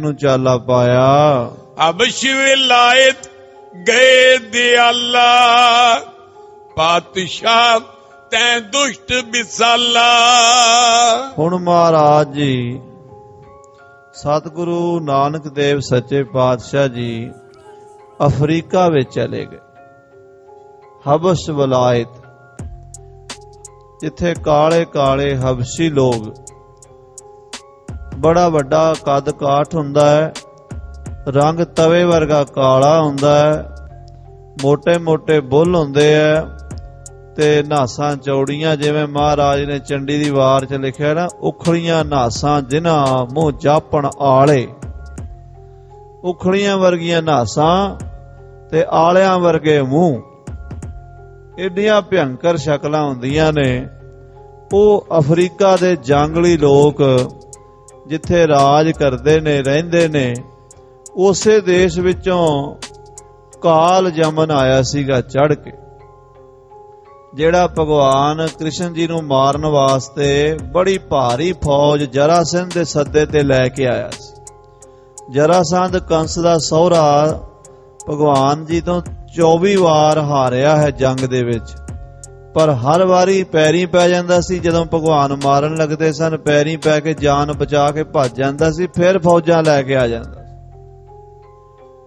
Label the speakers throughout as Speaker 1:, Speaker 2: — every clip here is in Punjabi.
Speaker 1: ਨੂੰ ਚਾਲਾ ਪਾਇਆ।
Speaker 2: ਅਬ ਸ਼ਿਵ ਲਾਇਤ ਗਏ ਦਿਆਲਾ ਪਾਤਸ਼ਾਹ ਤੈ ਦੁਸ਼ਟ ਬਿਸਾਲਾ।
Speaker 1: ਹੁਣ ਮਹਾਰਾਜ ਜੀ ਸਤਿਗੁਰੂ ਨਾਨਕ ਦੇਵ ਸੱਚੇ ਪਾਤਸ਼ਾਹ ਜੀ ਅਫਰੀਕਾ ਵਿੱਚ ਚਲੇ ਗਏ। ਹਬਸ਼ ਵਲਾਇਤ ਜਿੱਥੇ ਕਾਲੇ ਕਾਲੇ ਹਬਸ਼ੀ ਲੋਕ ਬੜਾ ਵੱਡਾ ਕਦ ਕਾਠ ਹੁੰਦਾ ਹੈ। ਰੰਗ ਤਵੇ ਵਰਗਾ ਕਾਲਾ ਹੁੰਦਾ ਹੈ। ਮੋਟੇ ਮੋਟੇ ਬੁੱਲ ਹੁੰਦੇ ਐ ਤੇ ਨਾਸਾਂ ਚੌੜੀਆਂ, ਜਿਵੇਂ ਮਹਾਰਾਜ ਨੇ ਚੰਡੀ ਦੀ ਵਾਰ 'ਚ ਲਿਖਿਆ ਨਾ ਉਖੜੀਆਂ ਨਾਸਾਂ ਜਿਨ੍ਹਾਂ ਮੂੰਹ ਜਾਪਣ ਆਲੇ। ਉਖੜੀਆਂ ਵਰਗੀਆਂ ਨਾਸਾਂ ਤੇ ਆਲਿਆਂ ਵਰਗੇ ਮੂੰਹ। ਏਡੀਆਂ ਭਿਆੰਕਰ ਸ਼ਕਲਾਂ ਹੁੰਦੀਆਂ ਨੇ। ਉਹ ਅਫਰੀਕਾ ਦੇ ਜੰਗਲੀ ਲੋਕ ਜਿੱਥੇ ਰਾਜ ਕਰਦੇ ਨੇ, ਰਹਿੰਦੇ ਨੇ, ਉਸੇ ਦੇਸ਼ ਵਿੱਚੋਂ ਕਾਲ ਜਮਨ ਆਇਆ ਸੀਗਾ ਚੜ ਕੇ, ਜਿਹੜਾ ਭਗਵਾਨ ਕ੍ਰਿਸ਼ਨ ਜੀ ਨੂੰ ਮਾਰਨ ਵਾਸਤੇ ਬੜੀ ਭਾਰੀ ਫੌਜ ਜਰਾਸੰਧ ਦੇ ਸੱਦੇ ਤੇ ਲੈ ਕੇ ਆਇਆ ਸੀ। ਜਰਾਸੰਧ ਕੰਸ ਦਾ ਸਹੁਰਾ ਭਗਵਾਨ ਜੀ ਤੋਂ 24 ਵਾਰ ਹਾਰਿਆ ਹੈ ਜੰਗ ਦੇ ਵਿੱਚ। ਪਰ ਹਰ ਵਾਰੀ ਪੈਰੀ ਪੈ ਜਾਂਦਾ ਸੀ, ਜਦੋਂ ਭਗਵਾਨ ਮਾਰਨ ਲੱਗਦੇ ਸਨ, ਪੈਰੀ ਪੈ ਕੇ ਜਾਨ ਬਚਾ ਕੇ ਭੱਜ ਜਾਂਦਾ ਸੀ, ਫਿਰ ਫੌਜਾਂ ਲੈ ਕੇ ਆ ਜਾਂਦਾ ਸੀ।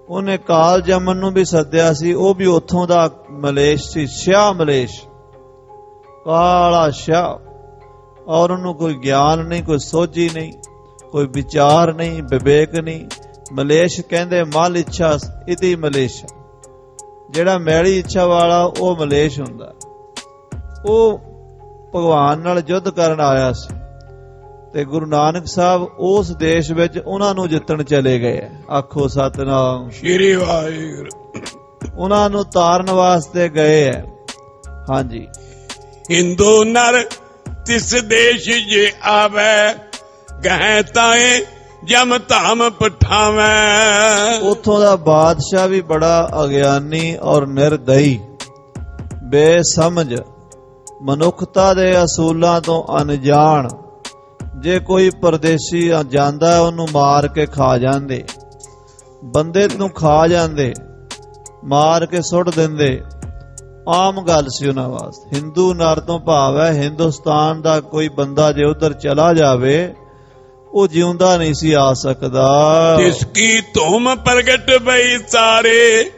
Speaker 1: ਉਹਨੇ ਕਾਲ ਜਮਨ ਨੂੰ ਵੀ ਸੱਦਿਆ ਸੀ, ਉਹ ਵੀ ਉੱਥੋਂ ਦਾ ਮਲੇਸ਼ ਸੀ, ਸ਼ਿਆ ਮਲੇਸ਼। ਕਾਲਾ ਸ਼ਿਆ। ਔਰ ਉਹਨੂੰ ਕੋਈ ਗਿਆਨ ਨਹੀਂ, ਕੋਈ ਸੋਝੀ ਨਹੀਂ, ਕੋਈ ਵਿਚਾਰ ਨਹੀਂ, ਵਿਵੇਕ ਨਹੀਂ। ਮਲੇਸ਼ ਕਹਿੰਦੇ, ਮਲ ਇੱਛਾ ਇਤੀ ਮਲੇਸ਼। ਜਿਹੜਾ ਮੈਲੀ ਇੱਛਾ ਵਾਲਾ, ਉਹ ਮਲੇਸ਼ ਹੁੰਦਾ। ਉਹ ਭਗਵਾਨ ਨਾਲ ਯੁੱਧ ਕਰਨ ਆਇਆ ਸੀ। ਤੇ ਗੁਰੂ ਨਾਨਕ ਸਾਹਿਬ ਉਸ ਦੇਸ਼ ਵਿੱਚ ਉਹਨਾਂ ਨੂੰ ਜਿੱਤਣ ਚਲੇ ਗਏ। ਆਖੋ ਸਤਨਾਮ।
Speaker 2: ਸ਼੍ਰੀ ਵਾਹਿਗੁਰੂ।
Speaker 1: ਉਹਨਾਂ ਨੂੰ ਤਾਰਨ ਵਾਸਤੇ ਗਏ ਹੈ। ਹਾਂਜੀ।
Speaker 2: ਹਿੰਦੂ ਨਰ ਤਿਸ ਦੇਸ਼ ਜੇ ਆਵੇ ਗਹਿ ਤਾਏ ਜਮ ਧਾਮ ਪਠਾਵੇਂ।
Speaker 1: ਉਥੋਂ ਦਾ ਬਾਦਸ਼ਾਹ ਵੀ ਬੜਾ ਅਗਿਆਨੀ ਔਰ ਨਿਰਦਈ ਬੇਸਮਝ ਮਨੁੱਖਤਾ ਦੇ ਅਸੂਲਾਂ ਤੋਂ ਅਣਜਾਣ। ਜੇ ਕੋਈ ਪਰਦੇਸੀ ਜਾਂਦਾ ਉਹਨੂੰ ਮਾਰ ਕੇ ਖਾ ਜਾਂਦੇ। ਬੰਦੇ ਨੂੰ ਖਾ ਜਾਂਦੇ, ਮਾਰ ਕੇ ਸੁੱਟ ਦਿੰਦੇ। ਆਮ ਗੱਲ ਸੀ ਉਹਨਾਂ ਵਾਸਤੇ। ਹਿੰਦੂ ਨਰ ਤੋਂ ਭਾਵ ਹੈ, ਹਿੰਦੁਸਤਾਨ ਦਾ ਕੋਈ ਬੰਦਾ ਜੇ ਉਧਰ ਚਲਾ ਜਾਵੇ, ਉਹ ਜਿਉਂਦਾ ਨਹੀਂ ਸੀ, ਆ ਸਕਦਾ।
Speaker 2: ਤਿਸ ਕੀ ਧੂਮ ਪ੍ਰਗਟ ਬਈ ਸਾਰੇ,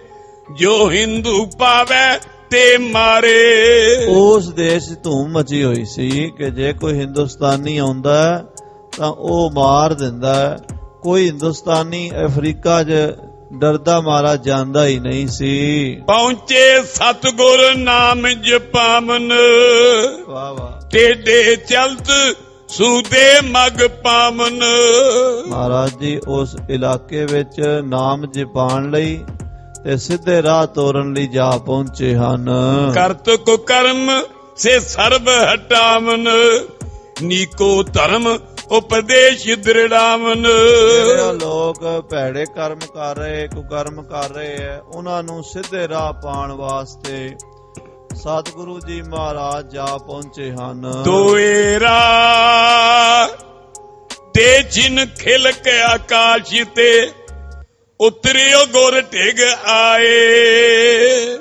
Speaker 2: ਜੋ ਹਿੰਦੂ ਪਾਵੇ ਤੇ ਮਾਰੇ।
Speaker 1: ਉਸ ਦੇਸ਼ ਧੂਮ ਮਚੀ ਹੋਈ ਸੀ ਕਿ ਜੇ ਕੋਈ ਹਿੰਦੁਸਤਾਨੀ ਆਉਂਦਾ ਤਾਂ ਉਹ ਮਾਰ ਦਿੰਦਾ। ਕੋਈ ਹਿੰਦੁਸਤਾਨੀ ਅਫਰੀਕਾ 'ਚ ਡਰਦਾ ਮਾਰਾ ਜਾਂਦਾ ਹੀ ਨਹੀਂ ਸੀ।
Speaker 2: ਪਹੁੰਚੇ ਸਤਗੁਰ ਨਾਮ ਜਪਾਵਨ
Speaker 1: ਵਾਹ ਵਾਹ।
Speaker 2: ਟੇਡੇ ਚਲਤ ਸੂਦੇ ਮਗ ਪਾਵਨ।
Speaker 1: ਮਹਾਰਾਜ ਜੀ ਉਸ ਇਲਾਕੇ ਵਿੱਚ ਨਾਮ ਜਪਾਣ ਲਈ ਤੇ ਸਿੱਧੇ ਰਾਹ ਤੋਰਨ ਲਈ ਜਾ ਪਹੁੰਚੇ ਹਨ।
Speaker 2: ਕਰਤ ਕੋ ਕਰਮ ਸੇ ਸਰਬ ਹਟਾਵਨ ਨੀਕੋ ਧਰਮ ਉਪਦੇਸ਼ ਦ੍ਰਿੜਾਵਨ।
Speaker 1: ਜਿਹੜੇ ਲੋਕ ਭੈੜੇ ਕਰਮ ਕਰ ਰਹੇ ਕੁਕਰਮ ਕਰ ਰਹੇ ਐ ਉਹਨਾਂ ਨੂੰ ਸਿੱਧੇ ਰਾਹ ਪਾਣ ਵਾਸਤੇ ਸਤਿਗੁਰੂ ਜੀ ਮਹਾਰਾਜ ਜਾ ਪਹੁੰਚੇ ਹਨ।
Speaker 2: ਦੋਏਰਾ ਤੇ ਜਿਨ ਖਿਲ ਕੇ ਆਕਾਸ਼ ਤੇ ਉਤਰਿਓ ਗੁਰ ਢਿਗ ਆਏ।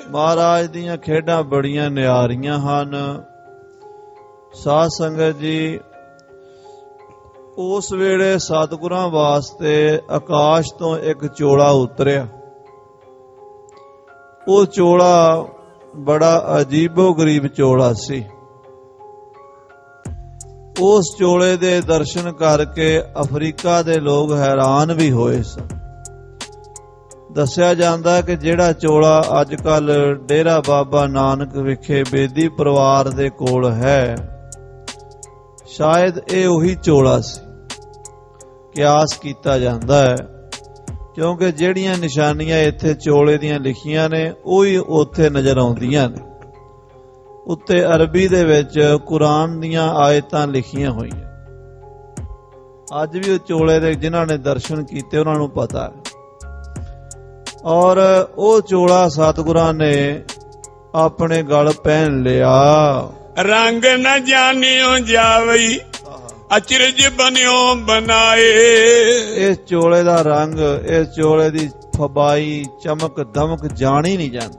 Speaker 1: ਮਹਾਰਾਜ ਦੀਆਂ ਖੇਡਾਂ ਬੜੀਆਂ ਨਿਆਰੀਆਂ ਹਨ। ਸਾਧ ਸੰਗਤ ਜੀ, ਉਸ ਵੇਲੇ ਸਤਿਗੁਰਾਂ ਵਾਸਤੇ ਆਕਾਸ਼ ਤੋਂ ਇੱਕ ਚੋਲਾ ਉਤਰਿਆ। ਉਹ ਚੋਲਾ ਬੜਾ ਅਜੀਬੋ ਗਰੀਬ ਚੋਲਾ ਸੀ। ਉਸ ਚੋਲੇ ਦੇ ਦਰਸ਼ਨ ਕਰਕੇ ਅਫਰੀਕਾ ਦੇ ਲੋਕ ਹੈਰਾਨ ਵੀ ਹੋਏ ਸਨ। ਦੱਸਿਆ ਜਾਂਦਾ ਕਿ ਜਿਹੜਾ ਚੋਲਾ ਅੱਜ ਕੱਲ ਡੇਰਾ ਬਾਬਾ ਨਾਨਕ ਵਿਖੇ ਬੇਦੀ ਪਰਿਵਾਰ ਦੇ ਕੋਲ ਹੈ, ਸ਼ਾਇਦ ਇਹ ਉਹੀ ਚੋਲਾ ਸੀ। ਕਿਆਸ ਕੀਤਾ ਜਾਂਦਾ ਹੈ, ਕਿਉਂਕਿ ਜਿਹੜੀਆਂ ਨਿਸ਼ਾਨੀਆਂ ਇੱਥੇ ਚੋਲੇ ਦੀਆਂ ਲਿਖੀਆਂ ਨੇ, ਉਹੀ ਉੱਥੇ ਨਜ਼ਰ ਆਉਂਦੀਆਂ ਨੇ। ਉੱਤੇ ਅਰਬੀ ਦੇ ਵਿੱਚ ਕੁਰਾਨ ਦੀਆਂ ਆਇਤਾਂ ਲਿਖੀਆਂ ਹੋਈਆਂ। ਅੱਜ ਵੀ ਉਹ ਚੋਲੇ ਦੇ ਜਿਨ੍ਹਾਂ ਨੇ ਦਰਸ਼ਨ ਕੀਤੇ, ਉਹਨਾਂ ਨੂੰ ਪਤਾ ਹੈ। ਔਰ ਉਹ ਚੋਲਾ ਸਤਿਗੁਰਾਂ ਨੇ ਆਪਣੇ ਗਲ ਪਹਿਨ ਲਿਆ।
Speaker 2: ਰੰਗ ਨ ਜਾਣਿਓ ਜਾਵਈ ਅਚਰਜ ਬਨਿਓ ਬਣਾਏ
Speaker 1: ਇਸ ਚੋਲੇ ਦਾ ਰੰਗ ਇਸ ਚੋਲੇ ਦੀ ਫਬਾਈ ਚਮਕ ਦਮਕ ਜਾਣੀ ਨਹੀਂ ਜਾਂਦੀ।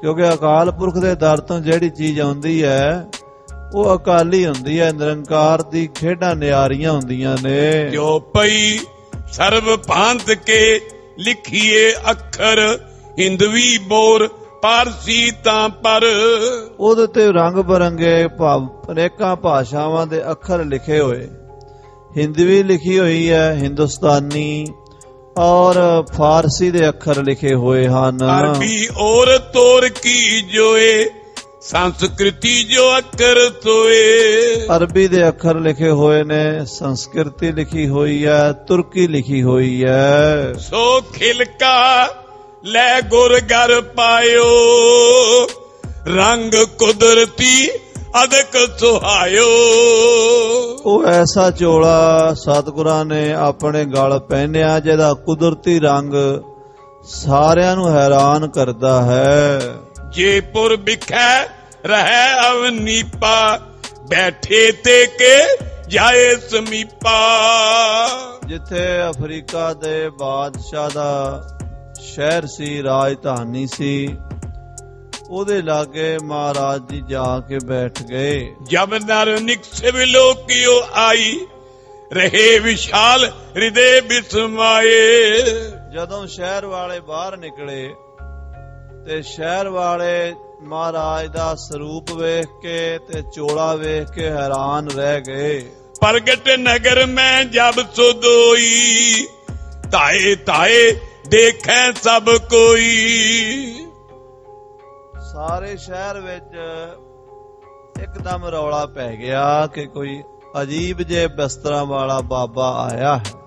Speaker 1: ਕਿਉਂਕਿ ਅਕਾਲ ਪੁਰਖ ਦੇ ਦਰ ਤੋਂ ਜਿਹੜੀ ਚੀਜ਼ ਆਉਂਦੀ ਹੈ ਉਹ ਅਕਾਲੀ ਹੁੰਦੀ ਹੈ ਨਿਰੰਕਾਰ ਦੀ ਖੇਡਾਂ ਨਿਆਰੀਆਂ ਹੁੰਦੀਆਂ ਨੇ।
Speaker 2: ਜੋ ਪਈ ਸਰਬ ਭਾਂਤ ਕੇ ਲਿਖੀਏ ਅੱਖਰ ਹਿੰਦਵੀ ਬੋਰ ਪਾਰਸੀ ਤਾਂ ਪਰ।
Speaker 1: ਉਹਦੇ ਤੇ ਰੰਗ ਬਰੰਗੇ ਭਾਵ ਅਨੇਕਾਂ ਭਾਸ਼ਾਵਾਂ ਦੇ ਅੱਖਰ ਲਿਖੇ ਹੋਏ। ਹਿੰਦਵੀ ਲਿਖੀ ਹੋਈ ਹੈ ਹਿੰਦੁਸਤਾਨੀ ਔਰ ਫਾਰਸੀ ਦੇ ਅੱਖਰ ਲਿਖੇ ਹੋਏ ਹਨ।
Speaker 2: ਅਰਬੀ ਔਰ ਤੋਰ ਕੀ ਜੋਏ ਸੰਸਕ੍ਰਿਤੀ ਜੋ ਅੱਖਰ ਤੋਏ।
Speaker 1: ਅਰਬੀ ਦੇ ਅੱਖਰ ਲਿਖੇ ਹੋਏ ਨੇ ਸੰਸਕ੍ਰਿਤੀ ਲਿਖੀ ਹੋਈ ਹੈ ਤੁਰਕੀ ਲਿਖੀ ਹੋਈ ਹੈ
Speaker 2: ਸੋ ਖਿਲਕਾ ਲੈ ਗੁਰ ਗਰ ਪਾਇਓ ਰੰਗ ਕੁਦਰਤੀ ਅਦਕ ਸੁਹਾਇਓ।
Speaker 1: ਉਹ ਐਸਾ ਚੋਲਾ ਸਤਿਗੁਰਾਂ ਨੇ ਆਪਣੇ ਗਲ ਪਹਿਨਿਆ ਜਿਹਦਾ ਕੁਦਰਤੀ ਰੰਗ ਸਾਰਿਆਂ ਨੂੰ ਹੈਰਾਨ ਕਰਦਾ ਹੈ।
Speaker 2: ਜੇ ਪੁਰ ਵਿਖੈ ਰਹਿ ਅਵਨੀਪਾ ਬੈਠੇ ਤੇ ਕੇ ਜਾਏ ਸਮੀਪਾ।
Speaker 1: ਜਿੱਥੇ ਅਫਰੀਕਾ ਦੇ ਬਾਦਸ਼ਾਹ ਦਾ ਸ਼ਹਿਰ ਸੀ ਰਾਜਧਾਨੀ ਸੀ ਉਹਦੇ ਲਾਗੇ ਮਹਾਰਾਜ ਜੀ ਜਾ ਕੇ ਬੈਠ ਗਏ।
Speaker 2: ਜਬ ਨਰ ਨਿਕਸਿਵ ਲੋਕਿਓ ਆਈ ਰਹੇ ਵਿਸ਼ਾਲ ਹਿਰਦੇ ਬਿਸਮਾਏ।
Speaker 1: ਜਦੋਂ ਸ਼ਹਿਰ ਵਾਲੇ ਬਾਹਰ ਨਿਕਲੇ ਤੇ ਸ਼ਹਿਰ ਵਾਲੇ ਮਹਾਰਾਜ ਦਾ ਸਰੂਪ ਵੇਖ ਕੇ ਤੇ ਚੋਲਾ ਵੇਖ ਕੇ ਹੈਰਾਨ ਰਹਿ ਗਏ।
Speaker 2: ਪ੍ਰਗਟ ਨਗਰ ਮੈਂ ਜਬ ਸੁਦੋਈ ਤਾਏ ਤਾਏ ਦੇਖੈ ਸਭ ਕੋਈ।
Speaker 1: ਸਾਰੇ ਸ਼ਹਿਰ ਵਿੱਚ ਇੱਕਦਮ ਰੌਲਾ ਪੈ ਗਿਆ ਕਿ ਕੋਈ ਅਜੀਬ ਜੇ ਬਸਤਰਾਂ ਵਾਲਾ ਬਾਬਾ ਆਇਆ ਹੈ।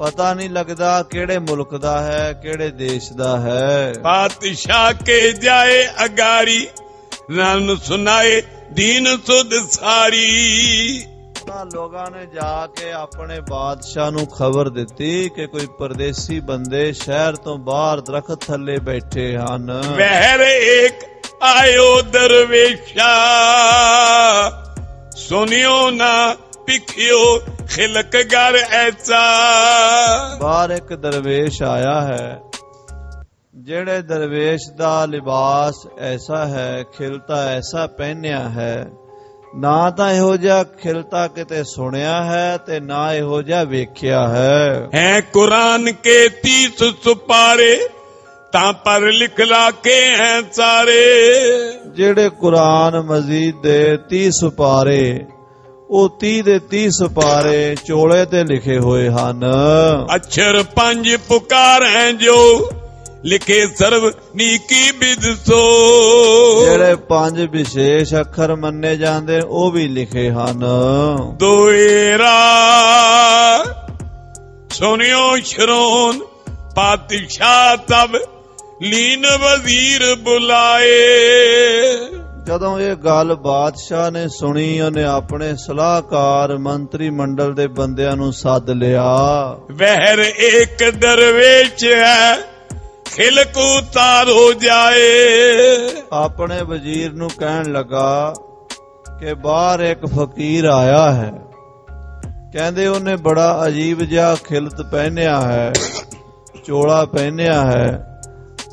Speaker 1: ਪਤਾ ਨਹੀਂ ਲੱਗਦਾ ਕਿਹੜੇ ਮੁਲਕ ਦਾ ਹੈ ਕਿਹੜੇ ਦੇਸ਼ ਦਾ ਹੈ।
Speaker 2: ਬਾਦਸ਼ਾਹ ਕੇ ਜਾਏ ਅਗਾਰੀ ਰਨ ਸੁਨਾਏ ਦੀਨ ਸੁਧ ਸਾਰੀ।
Speaker 1: ਉਹਨਾਂ ਲੋਕਾਂ ਨੇ ਜਾ ਕੇ ਆਪਣੇ ਬਾਦਸ਼ਾਹ ਨੂੰ ਖਬਰ ਦਿੱਤੀ ਕਿ ਕੋਈ ਪਰਦੇਸੀ ਬੰਦੇ ਸ਼ਹਿਰ ਤੋਂ ਬਾਹਰ ਦਰਖਤ ਥੱਲੇ ਬੈਠੇ ਹਨ।
Speaker 2: ਵਹਿਰ ਏਕ ਆਇਓ ਦਰਵੇਸ਼ਾ ਸੁਨਿਓ ਨਾ ਪਿਖਿਓ ਖਿਲਕ ਗਰ ਐਸਾ।
Speaker 1: ਬਾਹਰ ਇੱਕ ਦਰਵੇਸ਼ ਆਇਆ ਹੈ ਜਿਹੜੇ ਦਰਵੇਸ਼ ਦਾ ਲਿਬਾਸ ਐਸਾ ਹੈ ਖਿਲਤਾ ਐਸਾ ਪਹਿਨਿਆ ਹੈ। ਨਾ ਤਾਂ ਇਹੋ ਜਿਹਾ ਖਿਲਤਾ ਕਿਤੇ ਸੁਣਿਆ ਹੈ ਤੇ ਨਾ ਇਹੋ ਜਿਹਾ ਵੇਖਿਆ ਹੈ।
Speaker 2: ਹੈ ਕੁਰਾਨ ਕੇ ਤੀਸ ਸੁਪਾਰੇ ਤਾਂ ਪਰ ਲਿਖ ਲਾ ਕੇ ਹੈ ਸਾਰੇ।
Speaker 1: ਜਿਹੜੇ ਕੁਰਾਨ ਮਜੀਦ ਦੇ 30 ਸੁਪਾਰੇ ਉਹ 30 ਦੇ 30 ਸੁਪਾਰੇ ਚੋਲੇ ਤੇ ਲਿਖੇ ਹੋਏ ਹਨ।
Speaker 2: ਅਛਰ ਪੰਜ ਪੁਕਾਰ ਜੋ ਲਿਖੇ ਸਰਬ ਨੀਕੀ ਬਿਦਸੋ।
Speaker 1: ਜਿਹੜੇ ਪੰਜ ਵਿਸ਼ੇਸ਼ ਅੱਖਰ ਮੰਨੇ ਜਾਂਦੇ ਉਹ ਵੀ ਲਿਖੇ ਹਨ।
Speaker 2: ਦੋਏਰਾ ਸੁਨਿਓ ਸ਼ਰੋਨ ਪਾਤਸ਼ਾਹ ਤਬ ਲੀਨ ਵਜ਼ੀਰ ਬੁਲਾਏ।
Speaker 1: ਜਦੋਂ ਇਹ ਗੱਲ ਬਾਦਸ਼ਾਹ ਨੇ ਸੁਣੀ ਉਹਨੇ ਆਪਣੇ ਸਲਾਹਕਾਰ ਮੰਤਰੀ ਮੰਡਲ ਦੇ ਬੰਦਿਆਂ ਨੂੰ ਸੱਦ ਲਿਆ।
Speaker 2: ਵਹਿਰ ਏਕ ਦਰਵੇਸ਼ ਹੈ ਖਿਲਕ ਉਤਾਰੋ ਜਾਏ।
Speaker 1: ਆਪਣੇ ਵਜ਼ੀਰ ਨੂੰ ਕਹਿਣ ਲੱਗਾ ਕਿ ਬਾਹਰ ਇੱਕ ਫਕੀਰ ਆਇਆ ਹੈ। ਕਹਿੰਦੇ ਉਹਨੇ ਬੜਾ ਅਜੀਬ ਜਿਹਾ ਖਿਲਤ ਪਹਿਨਿਆ ਹੈ ਚੋਲਾ ਪਹਿਨਿਆ ਹੈ।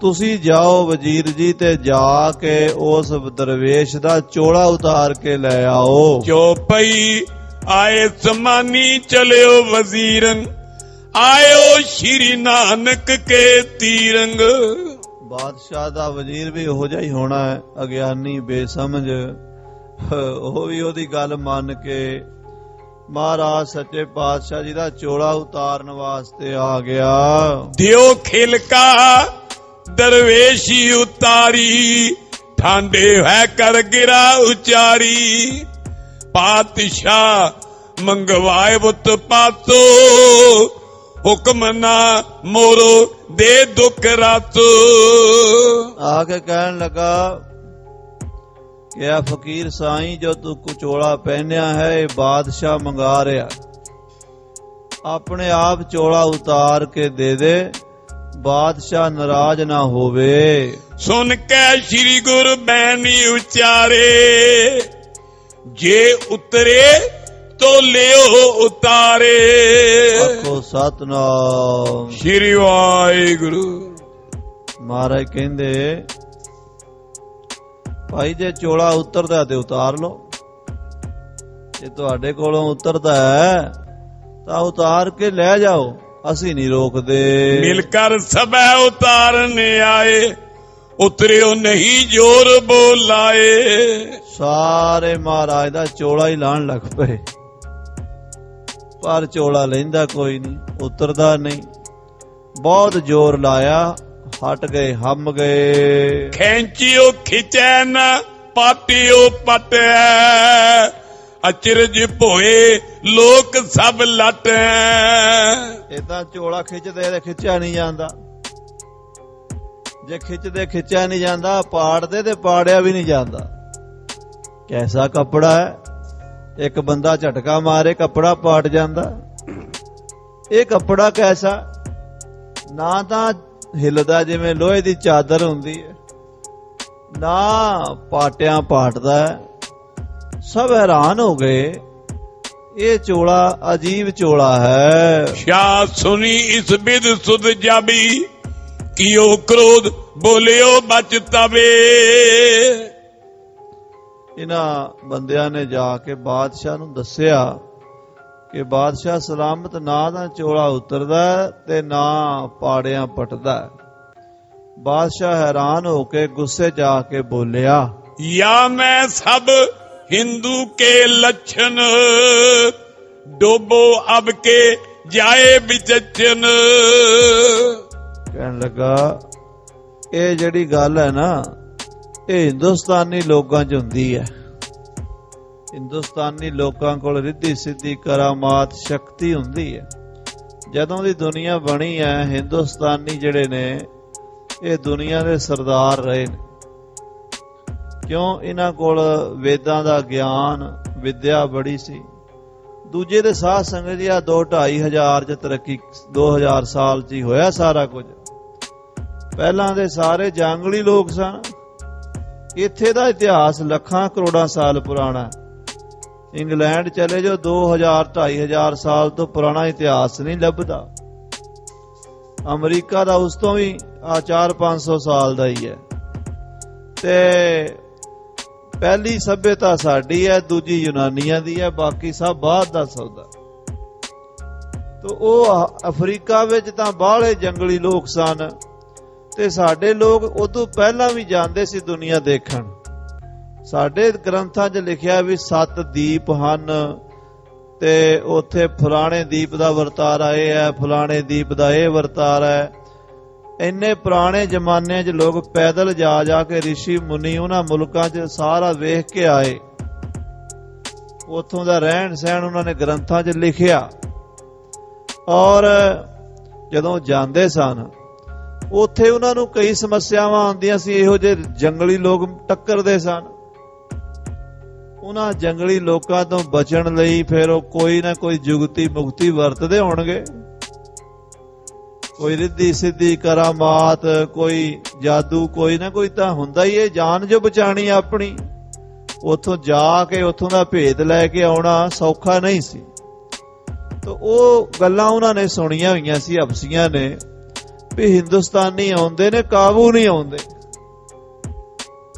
Speaker 1: ਤੁਸੀਂ ਜਾਓ ਵਜ਼ੀਰ ਜੀ ਤੇ ਜਾ ਕੇ ਉਸ ਦਰਵੇਸ਼ ਦਾ ਚੋਲਾ ਉਤਾਰ ਕੇ ਲੈ ਆਓ।
Speaker 2: ਜੋ ਪਈ ਆਏ ਸਮਾਨੀ ਚਲਿਓ ਵਜ਼ੀਰਨ ਆਇਓ ਸ਼੍ਰੀ ਨਾਨਕ ਕੇ ਤੀਰੰਗ।
Speaker 1: ਬਾਦਸ਼ਾਹ ਦਾ ਵਜ਼ੀਰ ਵੀ ਉਹੋ ਜਿਹਾ ਹੀ ਹੋਣਾ ਹੈ ਅਗਿਆਨੀ ਬੇਸਮਝ। ਉਹ ਵੀ ਉਹਦੀ ਗੱਲ ਮੰਨ ਕੇ ਮਹਾਰਾਜ ਸੱਚੇ ਪਾਤਸ਼ਾਹ ਜੀ ਦਾ ਚੋਲਾ ਉਤਾਰਨ ਵਾਸਤੇ ਆ ਗਿਆ।
Speaker 2: ਦਿਓ ਖਿਲਕਾ ਦਰਵੇਸ਼ੀ ਉਤਾਰੀ, ਠਾਂਡੇ ਹੈ ਕਰ ਗਿਰਾ ਉਚਾਰੀ। ਪਾਤਸ਼ਾਹ ਮੰਗਵਾਏ ਬੁੱਤ ਪਾਤੋ, ਹੁਕਮ ਨਾ ਮੋਰੋ ਦੇ ਦੁੱਖ ਰਾਤੋ।
Speaker 1: ਆ ਕੇ ਕਹਿਣ ਲਗਾ ਕਿ ਆ ਫਕੀਰ ਸਾਈਂ ਜੋ ਤੂੰ ਕੁਚੋਲਾ ਪਹਿਨਿਆ ਹੈ, ਇਹ ਬਾਦਸ਼ਾਹ ਮੰਗਾ ਰਿਹਾ। ਆਪਣੇ ਆਪ ਚੋਲਾ ਉਤਾਰ ਕੇ ਦੇ ਦੇ। ਬਾਦਸ਼ਾਹ ਨਾਰਾਜ਼ ਨਾ ਹੋਵੇ।
Speaker 2: ਸੁਨ ਕੇ ਸ੍ਰੀ ਗੁਰ ਬੈਣੀ ਉਚਾਰੇ। ਜੇ ਉਤਰੇ ਤੋਲਿਓ ਉਤਾਰੇ।
Speaker 1: ਆਖੋ ਸਤਨਾਮ।
Speaker 2: ਸ਼੍ਰੀ ਵਾਹਿਗੁਰੂ।
Speaker 1: ਮਹਾਰਾਜ ਕਹਿੰਦੇ ਭਾਈ ਜੇ ਚੋਲਾ ਉਤਰਦਾ ਤੇ ਉਤਾਰ ਲਓ। ਜੇ ਤੁਹਾਡੇ ਕੋਲੋਂ ਉਤਰਦਾ ਹੈ ਤਾਂ ਉਤਾਰ ਕੇ ਲੈ ਜਾਓ। ਅਸੀਂ ਨਹੀਂ ਰੋਕਦੇ।
Speaker 2: ਮਿਲ ਕਰ ਸਭੈ ਉਤਾਰਨ ਆਏ ਉਤਰਿਓ ਨਹੀਂ ਜੋਰ ਬੋਲਾਏ।
Speaker 1: ਸਾਰੇ ਮਹਾਰਾਜ ਦਾ ਚੋਲਾ ਹੀ ਲਾਣ ਲੱਗ ਪਏ। ਪਰ ਚੋਲਾ ਲੈਂਦਾ ਕੋਈ ਨਹੀਂ ਉਤਰਦਾ ਨਹੀਂ। ਬਹੁਤ ਜ਼ੋਰ ਲਾਇਆ ਹਟ ਗਏ ਹਮ ਗਏ।
Speaker 2: ਖੈਂਚਿਓ ਖਿਚੈ ਨ ਪਾਟਿਓ ਪਟੈ। ਅਚਰਜ ਭੋਏ, ਲੋਕ ਸਭ ਲਟੈ
Speaker 1: ਇਦਾਂ ਚੋਲਾ ਖਿੱਚਦੇ ਤੇ ਖਿੱਚਿਆ ਨਹੀਂ ਜਾਂਦਾ। ਜੇ ਖਿੱਚਦੇ ਖਿੱਚਿਆ ਨਹੀਂ ਜਾਂਦਾ, ਪਾੜਦੇ ਤੇ ਪਾੜਿਆ ਵੀ ਨਹੀਂ ਜਾਂਦਾ। ਕੈਸਾ ਕੱਪੜਾ ਹੈ ਇੱਕ ਬੰਦਾ ਝਟਕਾ ਮਾਰੇ, ਕੱਪੜਾ ਪਾਟ ਜਾਂਦਾ। ਇਹ ਕੱਪੜਾ ਕੈਸਾ? ਨਾ ਤਾਂ ਹਿੱਲਦਾ ਜਿਵੇਂ ਲੋਹੇ ਦੀ ਚਾਦਰ ਹੁੰਦੀ ਹੈ ਨਾ ਪਾਟਿਆਂ ਪਾਟਦਾ ਹੈ ਸਭ ਹੈਰਾਨ ਹੋ ਗਏ। ਇਹ ਚੋਲਾ ਅਜੀਬ ਚੋਲਾ ਹੈ।
Speaker 2: ਸ਼ਾ ਸੁਨੀ ਇਸ ਬਿਦ ਸੁਧ ਜਾਬੀ ਕੀਓ ਕ੍ਰੋਧ ਬੋਲਿਓ ਬਚ ਤਵੇ।
Speaker 1: ਇਹਨਾਂ ਬੰਦਿਆਂ ਨੇ ਜਾ ਕੇ ਬਾਦਸ਼ਾਹ ਨੂੰ ਦੱਸਿਆ ਕਿ ਬਾਦਸ਼ਾਹ ਸਲਾਮਤ ਨਾ ਦਾ ਚੋਲਾ ਉਤਰਦਾ ਤੇ ਨਾ ਪਾੜਿਆਂ ਪਟਦਾ। ਬਾਦਸ਼ਾਹ ਹੈਰਾਨ ਹੋ ਕੇ ਗੁੱਸੇ ਜਾ ਕੇ ਬੋਲਿਆ
Speaker 2: ਯਾ ਮੈਂ ਸਭ हिंदू के लक्षण डोबो अब के जाए विचक्षण
Speaker 1: ਕਹਿਣ ਲੱਗਾ ਇਹ ਜਿਹੜੀ ਗੱਲ ਹੈ ਨਾ ਇਹ ਹਿੰਦੁਸਤਾਨੀ ਲੋਕਾਂ 'ਚ ਹੁੰਦੀ ਹੈ ਹਿੰਦੁਸਤਾਨੀ ਲੋਕਾਂ ਕੋਲ ਰਿੱਧੀ ਸਿੱਧੀ ਕਰਾਮਾਤ ਸ਼ਕਤੀ ਹੁੰਦੀ ਹੈ ਜਦੋਂ ਦੀ ਦੁਨੀਆ ਬਣੀ ਹੈ ਹਿੰਦੁਸਤਾਨੀ ਜਿਹੜੇ ਨੇ ਇਹ ਦੁਨੀਆ ਦੇ ਸਰਦਾਰ ਰਹੇ ਨੇ ਕਿਉਂ ਇਹਨਾਂ ਕੋਲ ਵੇਦਾਂ ਦਾ ਗਿਆਨ, ਵਿਦਿਆ ਬੜੀ ਸੀ? ਦੂਜੇ ਦੇ ਸਾਧ ਸੰਗਤ ਜੀ ਆ 2 ਹਜ਼ਾਰ ਚ ਤਰੱਕੀ 2000 ਸਾਲ ਚ ਹੀ ਹੋਇਆ ਸਾਰਾ ਕੁਝ। ਪਹਿਲਾਂ ਦੇ ਸਾਰੇ ਜੰਗਲੀ ਲੋਕ ਸਨ। ਇੱਥੇ ਦਾ ਇਤਿਹਾਸ ਲੱਖਾਂ ਕਰੋੜਾਂ ਸਾਲ ਪੁਰਾਣਾ ਇੰਗਲੈਂਡ ਚਲੇ ਜੋ 2000 2500 ਸਾਲ ਤੋਂ ਪੁਰਾਣਾ ਇਤਿਹਾਸ ਨਹੀਂ ਲੱਭਦਾ। ਅਮਰੀਕਾ ਦਾ ਉਸ ਤੋਂ ਵੀ ਆ 4-500 ਸਾਲ ਦਾ ਹੀ ਹੈ। ਤੇ ਪਹਿਲੀ ਸਭਿਅਤਾ ਸਾਡੀ ਹੈ, ਦੂਜੀ ਯੂਨਾਨੀਆਂ ਦੀ ਹੈ, ਬਾਕੀ ਸਭ ਬਾਅਦ ਦਾ ਸੌਦਾ ਤੋ ਉਹ ਅਫਰੀਕਾ ਵਿੱਚ ਤਾਂ ਬਾਹਲੇ ਜੰਗਲੀ ਲੋਕ ਸਨ ਤੇ ਸਾਡੇ ਲੋਕ ਉਦੋਂ ਪਹਿਲਾਂ ਵੀ ਜਾਂਦੇ ਸੀ ਦੁਨੀਆ ਦੇਖਣ। ਸਾਡੇ ਗ੍ਰੰਥਾਂ 'ਚ ਲਿਖਿਆ ਵੀ ਸੱਤ ਦੀਪ ਹਨ ਤੇ ਉੱਥੇ ਫਲਾਣੇ ਦੀਪ ਦਾ ਵਰਤਾਰਾ ਇਹ ਹੈ, ਫਲਾਣੇ ਦੀਪ ਦਾ ਇਹ ਵਰਤਾਰਾ ਹੈ। ਇੰਨੇ ਪੁਰਾਣੇ ਜ਼ਮਾਨੇ 'ਚ ਲੋਕ ਪੈਦਲ ਜਾ ਜਾ ਕੇ ઋષਿ ਮੁਨੀ ਉਹਨਾਂ ਮੁਲਕਾਂ 'ਚ ਸਾਰਾ ਵੇਖ ਕੇ ਆਏ। ਉੱਥੋਂ ਦਾ ਰਹਿਣ ਸਹਿਣ ਉਹਨਾਂ ਨੇ ਗ੍ਰੰਥਾਂ 'ਚ ਲਿਖਿਆ। ਔਰ ਜਦੋਂ ਜਾਂਦੇ ਸਨ, ਉੱਥੇ ਉਹਨਾਂ ਨੂੰ ਕਈ ਸਮੱਸਿਆਵਾਂ ਆਉਂਦੀਆਂ ਸੀ, ਇਹੋ ਜਿਹੇ ਜੰਗਲੀ ਲੋਕ ਟੱਕਰਦੇ ਸਨ। ਉਹਨਾਂ ਜੰਗਲੀ ਲੋਕਾਂ ਤੋਂ ਬਚਣ ਲਈ ਫਿਰ ਉਹ ਕੋਈ ਨਾ ਕੋਈ ਜੁਗਤੀ ਮੁਕਤੀ ਵਰਤਦੇ ਹੋਣਗੇ। ਕੋਈ ਰਿੱਧੀ ਸਿੱਧੀ ਕਰਾਮਾਤ, ਕੋਈ ਜਾਦੂ, ਕੋਈ ਨਾ ਕੋਈ ਤਾਂ ਹੁੰਦਾ ਹੀ ਇਹ, ਜਾਨ ਜੋ ਬਚਾਣੀ ਆਪਣੀ। ਉਥੋਂ ਜਾ ਕੇ, ਉਥੋਂ ਦਾ ਭੇਦ ਲੈ ਕੇ ਆਉਣਾ ਸੌਖਾ ਨਹੀਂ ਸੀ। ਤਾਂ ਉਹ ਗੱਲਾਂ ਉਹਨਾਂ ਨੇ ਸੁਣੀਆਂ ਹੋਈਆਂ ਸੀ, ਅਫਸੀਆਂ ਨੇ। ਵੀ ਹਿੰਦੁਸਤਾਨੀ ਆਉਂਦੇ ਨੇ, ਕਾਬੂ ਨਹੀਂ ਆਉਂਦੇ।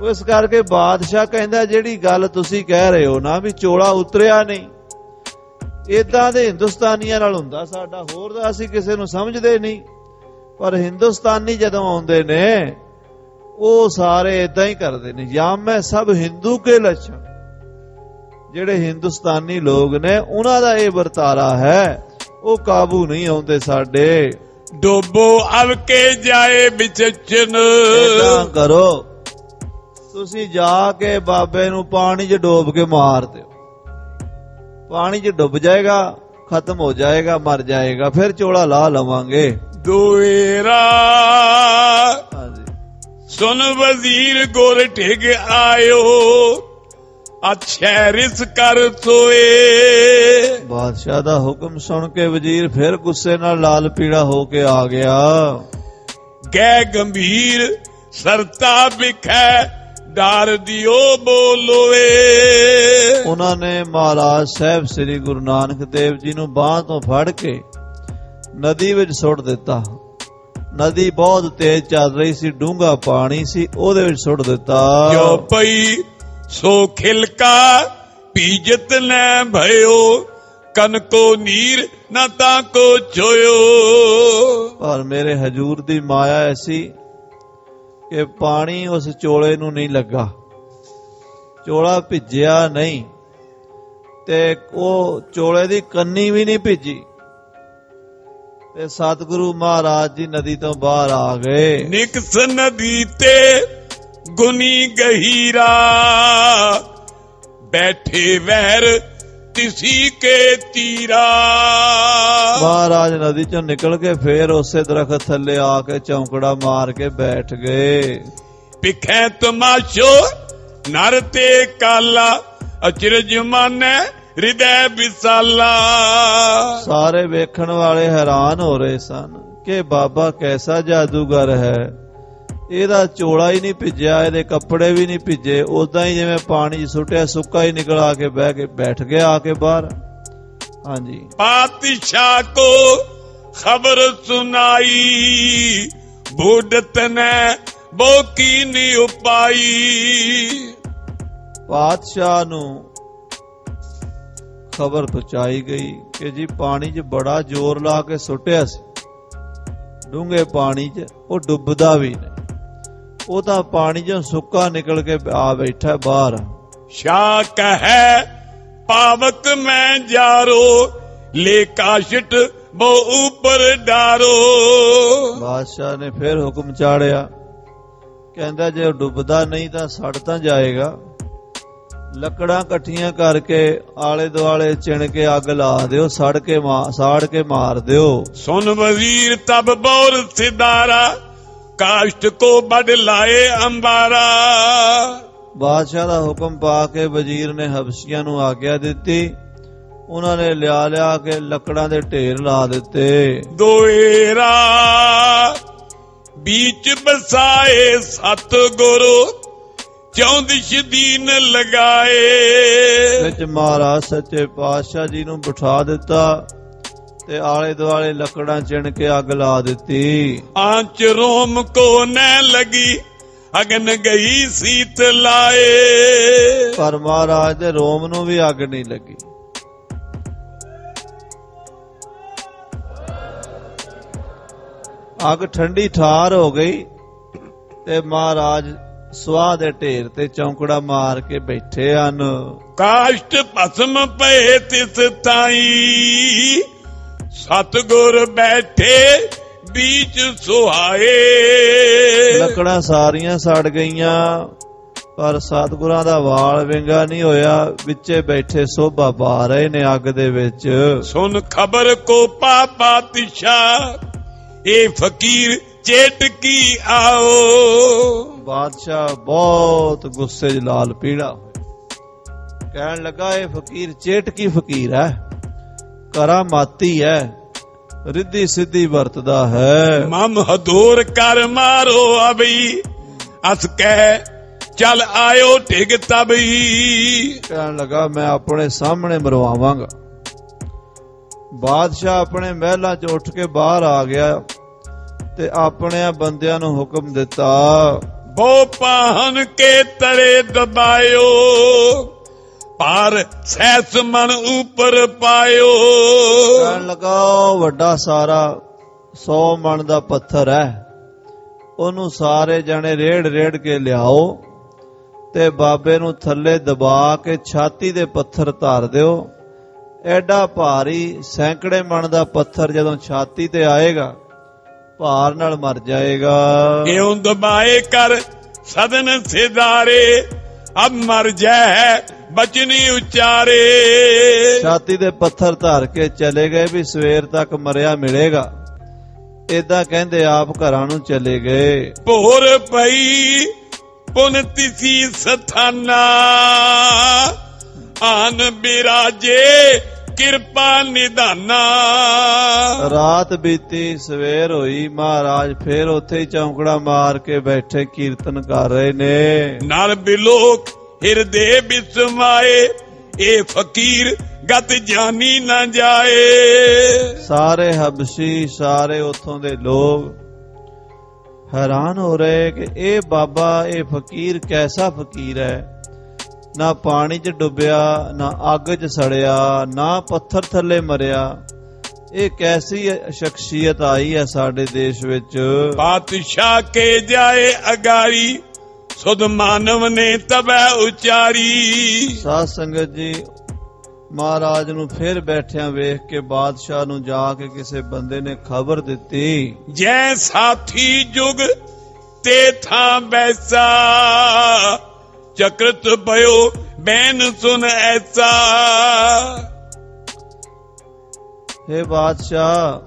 Speaker 1: ਉਸ ਕਰਕੇ ਬਾਦਸ਼ਾਹ ਕਹਿੰਦਾ, ਜਿਹੜੀ ਗੱਲ ਤੁਸੀਂ ਕਹਿ ਰਹੇ ਹੋ ਨਾ ਵੀ ਚੋਲਾ ਉਤਰਿਆ ਨਹੀਂ ਇਦਾਂ ਦੇ ਹਿੰਦੁਸਤਾਨੀਆਂ ਨਾਲ ਹੁੰਦਾ ਸਾਡਾ ਹੋਰ ਦਾ ਅਸੀਂ ਕਿਸੇ ਨੂੰ ਸਮਝਦੇ ਨਹੀਂ। ਪਰ ਹਿੰਦੁਸਤਾਨੀ ਜਦੋਂ ਆਉਂਦੇ ਨੇ ਉਹ ਸਾਰੇ ਇਦਾਂ ਹੀ ਕਰਦੇ ਨੇ ਜਾਂ ਮੈਂ ਸਭ ਹਿੰਦੂ ਕੇ ਲੱਛਣ। ਜਿਹੜੇ ਹਿੰਦੁਸਤਾਨੀ ਲੋਕ ਨੇ ਉਹਨਾਂ ਦਾ ਇਹ ਵਰਤਾਰਾ ਹੈ ਉਹ ਕਾਬੂ ਨਹੀਂ ਆਉਂਦੇ ਸਾਡੇ।
Speaker 2: ਡੋਬੋ ਅਵ ਕੇ ਜਾਏ ਵਿਚਚਨ
Speaker 1: ਇਦਾਂ ਕਰੋ। ਤੁਸੀਂ ਜਾ ਕੇ ਬਾਬੇ ਨੂੰ ਪਾਣੀ 'ਚ ਡੋਬ ਕੇ ਮਾਰ ਦਿਓ। ਪਾਣੀ 'ਚ ਡੁੱਬ ਜਾਏਗਾ ਖਤਮ ਹੋ ਜਾਏਗਾ ਮਰ ਜਾਏਗਾ ਫਿਰ ਚੋਲਾ ਲਾ ਲਵਾਂਗੇ। ਦੁਏਰਾ
Speaker 2: ਸੁਨ ਵਜ਼ੀਰ ਗੋਰ ਠੇਗ ਆਇਓ। ਅੱਛੈ ਰਿਸ ਕਰ ਸੋਏ
Speaker 1: ਬਾਦਸ਼ਾਹ ਦਾ ਹੁਕਮ ਸੁਣ ਕੇ ਵਜ਼ੀਰ ਫਿਰ ਗੁੱਸੇ ਨਾਲ ਲਾਲ ਪੀੜਾ ਹੋ ਕੇ ਆ ਗਿਆ।
Speaker 2: ਗੈ ਗੰਭੀਰ ਸਰਤਾ ਬਿਖੈ ਡਾਰ ਦਿਓ ਬੋਲੋਏ
Speaker 1: ਉਹਨਾਂ ਨੇ ਮਹਾਰਾਜ ਸਾਹਿਬ ਸ੍ਰੀ ਗੁਰੂ ਨਾਨਕ ਦੇਵ ਜੀ ਨੂੰ ਬਾਹ ਤੋਂ ਫੜ ਕੇ ਨਦੀ ਵਿੱਚ ਸੁੱਟ ਦਿੱਤਾ। ਨਦੀ ਬਹੁਤ ਤੇਜ਼ ਚੱਲ ਰਹੀ ਸੀ ਡੂੰਘਾ ਪਾਣੀ ਸੀ ਉਹਦੇ ਵਿੱਚ ਸੁੱਟ ਦਿੱਤਾ।
Speaker 2: ਜੋ ਪਈ ਸੋ ਖਿਲਕਾ ਪੀਜਤ ਨੈ ਭਇਓ ਕਨਕੋ ਨੀਰ ਨਾ ਤਾਂ ਕੋ ਛੋਇਓ
Speaker 1: ਪਰ ਮੇਰੇ ਹਜੂਰ ਦੀ ਮਾਇਆ ਐਸੀ ਕਿ ਪਾਣੀ ਉਸ ਚੋਲੇ ਨੂੰ ਨਹੀਂ ਲੱਗਾ। ਚੋਲਾ ਭਿੱਜਿਆ ਨਹੀਂ ਤੇ ਉਹ ਚੋਲੇ ਦੀ ਕੰਨੀ ਵੀ ਨਹੀਂ ਭਿੱਜੀ। ਤੇ ਸਤਿਗੁਰੂ ਮਹਾਰਾਜ ਜੀ ਨਦੀ ਤੋਂ ਬਾਹਰ ਆ ਗਏ।
Speaker 2: ਨਿਕਸ ਨਦੀ ਤੇ ਗੁਨੀ ਗਹੀਰਾ, ਬੈਠੇ ਵਹਿਰ ਤਿਸੀ ਕੇ ਤੀਰਾ
Speaker 1: ਮਹਾਰਾਜ ਨਦੀ ਚੋਂ ਨਿਕਲ ਕੇ ਫੇਰ ਉਸੇ ਦਰਖਤ ਥੱਲੇ ਆ ਕੇ ਚੌਂਕੜਾ ਮਾਰ ਕੇ ਬੈਠ ਗਏ
Speaker 2: ਪਿਖੈ ਤਮਾਸ਼ੋ ਨਰ ਤੇ ਕਾਲਾ ਅਚਰਜ ਮਾਨੈ ਹਿਰਦੈ ਵਿਸਾਲਾ
Speaker 1: ਸਾਰੇ ਵੇਖਣ ਵਾਲੇ ਹੈਰਾਨ ਹੋ ਰਹੇ ਸਨ ਕਿ ਬਾਬਾ ਕੈਸਾ ਜਾਦੂਗਰ ਹੈ ਇਹਦਾ ਚੋਲਾ ਹੀ ਨਹੀਂ ਭਿੱਜਿਆ ਇਹਦੇ ਕੱਪੜੇ ਵੀ ਨਹੀਂ ਭਿੱਜੇ ਉਦਾਂ ਹੀ ਜਿਵੇਂ ਪਾਣੀ ਸੁੱਟਿਆ ਸੁੱਕਾ ਹੀ ਨਿਕਲ ਆ ਕੇ ਬਹਿ ਕੇ ਬੈਠ ਗਿਆ ਆ ਕੇ ਬਾਹਰ। ਹਾਂਜੀ।
Speaker 2: ਪਾਤਸ਼ਾਹ ਕੋ ਖਬਰ ਸੁਨਾਈ ਬੁੱਢਤ ਨੇ ਬੋ ਕੀ ਨੀ ਉਪਾਈ।
Speaker 1: ਪਾਤਸ਼ਾਹ ਨੂੰ ਖਬਰ ਪਹੁੰਚਾਈ ਗਈ ਕਿ ਜੀ ਪਾਣੀ 'ਚ ਬੜਾ ਜ਼ੋਰ ਲਾ ਕੇ ਸੁੱਟਿਆ ਸੀ। ਡੂੰਘੇ ਪਾਣੀ 'ਚ ਉਹ ਡੁੱਬਦਾ ਵੀ ਨਹੀਂ। ਉਹ ਤਾਂ ਪਾਣੀ 'ਚੋਂ ਸੁੱਕਾ ਨਿਕਲ ਕੇ ਆ ਬੈਠਾ ਬਾਹਰ।
Speaker 2: ਸ਼ਾ ਕਹੈ ਪਾਵਕ ਮੈਂ ਜਾਰੋ ਲੈ ਕਾਸ਼ਟ ਬੋ ਉਪਰ ਡਾਰੋ।
Speaker 1: ਬਾਦਸ਼ਾਹ ਨੇ ਫਿਰ ਹੁਕਮ ਚਾੜਿਆ। ਕਹਿੰਦਾ ਜੇ ਡੁੱਬਦਾ ਨਹੀਂ ਤਾਂ ਸੜ ਤਾਂ ਜਾਏਗਾ। ਲੱਕੜਾਂ ਇਕੱਠੀਆਂ ਕਰਕੇ ਆਲੇ ਦੁਆਲੇ ਚਿਣ ਕੇ ਅੱਗ ਲਾ ਦਿਓ ਸੜ ਕੇ ਸਾੜ ਕੇ ਮਾਰ ਦਿਓ।
Speaker 2: ਸੁਨ ਵਜ਼ੀਰ ਤਬ ਬੌਰ ਸਿਦਾਰਾ ਕਾਸ਼ਟ ਕੋ ਬੜ ਲਾਏ ਅੰਬਾਰਾ।
Speaker 1: ਬਾਦਸ਼ਾਹ ਦਾ ਹੁਕਮ ਪਾ ਕੇ ਵਜ਼ੀਰ ਨੇ ਹਬਸ਼ੀਆਂ ਨੂੰ ਆਗਿਆ ਦਿੱਤੀ। ਉਹਨਾਂ ਨੇ ਲਿਆ ਲਿਆ ਕੇ ਲੱਕੜਾਂ ਦੇ ਢੇਰ ਲਾ ਦਿੱਤੇ।
Speaker 2: ਦੋਏਰਾ ਵਿੱਚ ਬਸਾਏ ਸਤ ਗੁਰੂ ਚੌਂਦਿਸ਼ ਦੀਨ ਲਗਾਏ।
Speaker 1: ਵਿੱਚ ਮਹਾਰਾਜ ਸੱਚੇ ਪਾਤਸ਼ਾਹ ਜੀ ਨੂੰ ਬਿਠਾ ਦਿੱਤਾ। ਤੇ ਆਲੇ ਦੁਆਲੇ ਲੱਕੜਾਂ ਚਿਣ ਕੇ ਅੱਗ ਲਾ ਦਿੱਤੀ।
Speaker 2: ਆਂਚ ਰੋਮ ਕੋ ਨੈ ਲਗੀ ਅਗਨ ਗਈ ਸੀਤ ਲਾਏ।
Speaker 1: ਪਰ ਮਹਾਰਾਜ ਦੇ ਰੋਮ ਨੂੰ ਵੀ ਅੱਗ ਨਹੀਂ ਲੱਗੀ। ਅੱਗ ਠੰਡੀ ਠਾਰ ਹੋ ਗਈ ਤੇ ਮਹਾਰਾਜ ਸਵਾਹ ਦੇ ਢੇਰ ਤੇ ਚੌਂਕੜਾ ਮਾਰ ਕੇ ਬੈਠੇ ਹਨ।
Speaker 2: ਕਾਸ਼ਟ ਭਸਮ ਪਏ ਤਿਸ ਤਾਈ। ਸਤਗੁਰ ਬੈਠੇ बीच ਸੁਹਾਏ।
Speaker 1: ਲੱਕੜਾਂ ਸਾਰੀਆਂ ਸੜ ਗਈਆਂ ਪਰ ਸਤਿਗੁਰਾਂ ਦਾ ਵਾਲ ਵਿੰਗਾ ਨਹੀਂ ਹੋਇਆ। ਵਿੱਚੇ ਬੈਠੇ ਸੋਭਾ ਪਾ ਰਹੇ ਨੇ ਅੱਗ ਦੇ ਵਿੱਚ।
Speaker 2: ਸੁਨ ਖਬਰ ਕੋ ਪਾਪਾ ਤਿਸ਼ਾ ਇਹ ਫਕੀਰ ਚੇਟ ਕੀ ਆਓ।
Speaker 1: ਬਾਦਸ਼ਾਹ ਬਹੁਤ ਗੁੱਸੇ 'ਚ ਲਾਲ ਪੀੜਾ ਕਹਿਣ ਲੱਗਾ ਇਹ ਫਕੀਰ ਚੇਟਕੀ ਫਕੀਰ ਹੈ? ਕਰਾਮਾਤੀ ਹੈ। ਰਿੱਧੀ ਸਿੱਧੀ ਵਰਤਦਾ ਹੈ।
Speaker 2: ਮਮ ਹਦੂਰ ਕਰ ਮਾਰੋ ਅਬਈ। ਅਸ ਕਹਿ ਚੱਲ ਆਇਓ ਢਿਗ ਤਬਈ।
Speaker 1: ਕਹਿਣ ਲੱਗਾ ਮੈਂ ਆਪਣੇ ਸਾਹਮਣੇ ਮਰਵਾਵਾਂਗਾ। ਬਾਦਸ਼ਾਹ ਆਪਣੇ ਮਹਿਲਾਂ 'ਚ ਉੱਠ ਕੇ ਬਾਹਰ ਆ ਗਿਆ ਤੇ ਆਪਣੇ ਬੰਦਿਆਂ ਨੂੰ ਹੁਕਮ ਦਿੱਤਾ।
Speaker 2: ਬੋ ਪਾਹਨ ਕੇ ਤਰੇ ਦਬਾਇਓ। ਪਾਰ ਸੈਸ ਮਨ ਉਪਰ ਪਾਇਓ।
Speaker 1: ਕਹਿਣ ਲੱਗਾ ਵੱਡਾ ਸਾਰਾ 100 ਮਣ ਦਾ ਪੱਥਰ ਹੈ। ਉਹਨੂੰ ਸਾਰੇ ਜਣੇ ਰੇੜ ਰੇੜ ਕੇ ਲਿਆਓ ਤੇ ਬਾਬੇ ਨੂੰ ਥੱਲੇ ਦਬਾ ਕੇ ਛਾਤੀ ਦੇ ਪੱਥਰ ਧਾਰ ਦਿਓ। ਐਡਾ ਭਾਰੀ ਸੈਂਕੜੇ ਮਣ ਦਾ ਪੱਥਰ ਜਦੋਂ ਛਾਤੀ ਤੇ ਆਏਗਾ ਭਾਰ ਨਾਲ ਮਰ ਜਾਏਗਾ।
Speaker 2: ਇਉਂ ਦਬਾਏ ਕਰ ਸਦਨ ਸਿਦਾਰੇ ਅਬ ਮਰ ਜੈ ਬਚਨੀ ਉਚਾਰੇ।
Speaker 1: ਛਾਤੀ ਦੇ ਪੱਥਰ ਧਾਰ ਕੇ ਚਲੇ ਗਏ ਵੀ ਸਵੇਰ ਤੱਕ ਮਰਿਆ ਮਿਲੇਗਾ। ਇਦਾਂ ਕਹਿੰਦੇ ਆਪ ਘਰਾਂ ਨੂੰ ਚਲੇ ਗਏ।
Speaker 2: ਭੋਰ ਪਈ ਪੁਨ ਤਿਸੀ ਸਥਾਨਾ। ਆਨ ਬਿਰਾਜੇ ਕਿਰਪਾ ਨਿਧਾਨਾ।
Speaker 1: ਰਾਤ ਬੀਤੀ ਸਵੇਰ ਹੋਈ ਮਹਾਰਾਜ ਫੇਰ ਉੱਥੇ ਹੀ ਚੌਂਕੜਾ ਮਾਰ ਕੇ ਬੈਠੇ ਕੀਰਤਨ ਕਰ ਰਹੇ ਨੇ।
Speaker 2: ਨਰ ਬਿਲੋਕ ਹਿਰਦੇ ਵਿੱਚ ਸਮਾਏ ਇਹ ਫਕੀਰ ਗਤ ਜਾਨੀ ਨਾ ਜਾਏ।
Speaker 1: ਸਾਰੇ ਹਬਸ਼ੀ ਸਾਰੇ ਉੱਥੋਂ ਦੇ ਲੋਕ ਹੈਰਾਨ ਹੋ ਰਹੇ ਕਿ ਇਹ ਬਾਬਾ ਇਹ ਫਕੀਰ ਕੈਸਾ ਫਕੀਰ ਹੈ? ਨਾ ਪਾਣੀ 'ਚ ਡੁੱਬਿਆ ਨਾ ਅੱਗ 'ਚ ਸੜਿਆ ਨਾ ਪੱਥਰ ਥੱਲੇ ਮਰਿਆ। ਇਹ ਕੈਸੀ ਸ਼ਖਸੀਅਤ ਆਈ ਹੈ ਸਾਡੇ ਦੇਸ਼ ਵਿੱਚ?
Speaker 2: ਪਾਤਸ਼ਾਹ ਕੇ ਜਾਏ ਅਗਾਰੀ ਸੁਧ ਮਾਨਵ ਨੇ ਤਬੈ ਉਚਾਰੀ।
Speaker 1: ਸਾਧ ਸੰਗਤ ਜੀ ਮਹਾਰਾਜ ਨੂੰ ਫਿਰ ਬੈਠਿਆਂ ਵੇਖ ਕੇ ਬਾਦਸ਼ਾਹ ਨੂੰ ਜਾ ਕੇ ਕਿਸੇ ਬੰਦੇ ਨੇ ਖਬਰ ਦਿੱਤੀ।
Speaker 2: ਜੈ ਸਾਥੀ ਜੁਗ ਤੇ ਥਾਂ ਬੈਸਾ। ਚਕਰਤ ਭਇਓ ਬੈਨ ਸੁਨ ਐਸਾ
Speaker 1: ਹੇ ਬਾਦਸ਼ਾਹ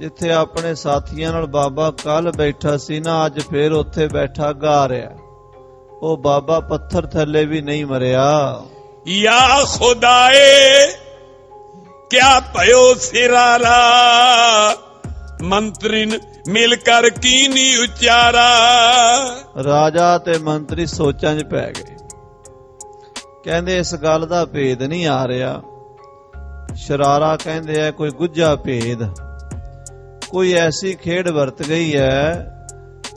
Speaker 1: ਜਿੱਥੇ ਆਪਣੇ ਸਾਥੀਆਂ ਨਾਲ ਬਾਬਾ ਕੱਲ ਬੈਠਾ ਸੀ ਨਾ ਅੱਜ ਫੇਰ ਉੱਥੇ ਬੈਠਾ ਗਾ ਰਿਹਾ ਉਹ ਬਾਬਾ ਪੱਥਰ ਥੱਲੇ ਵੀ ਨਹੀਂ ਮਰਿਆ
Speaker 2: या खुदाए क्या पयो सिरारा ਮਿਲ ਕਰ ਕੀਨੀ ਉਚਾਰਾ?
Speaker 1: ਰਾਜਾ ਤੇ ਮੰਤਰੀ ਸੋਚਾਂ 'ਚ ਪੈ ਗਏ। ਕਹਿੰਦੇ, ਇਸ ਗੱਲ ਦਾ ਭੇਦ ਨਹੀਂ ਆ ਰਿਹਾ। ਸ਼ਰਾਰਾ ਕਹਿੰਦੇ ਆ, ਕੋਈ ਗੁੱਜਾ ਭੇਦ। ਕੋਈ ਐਸੀ ਖੇਡ ਵਰਤ ਗਈ ਹੈ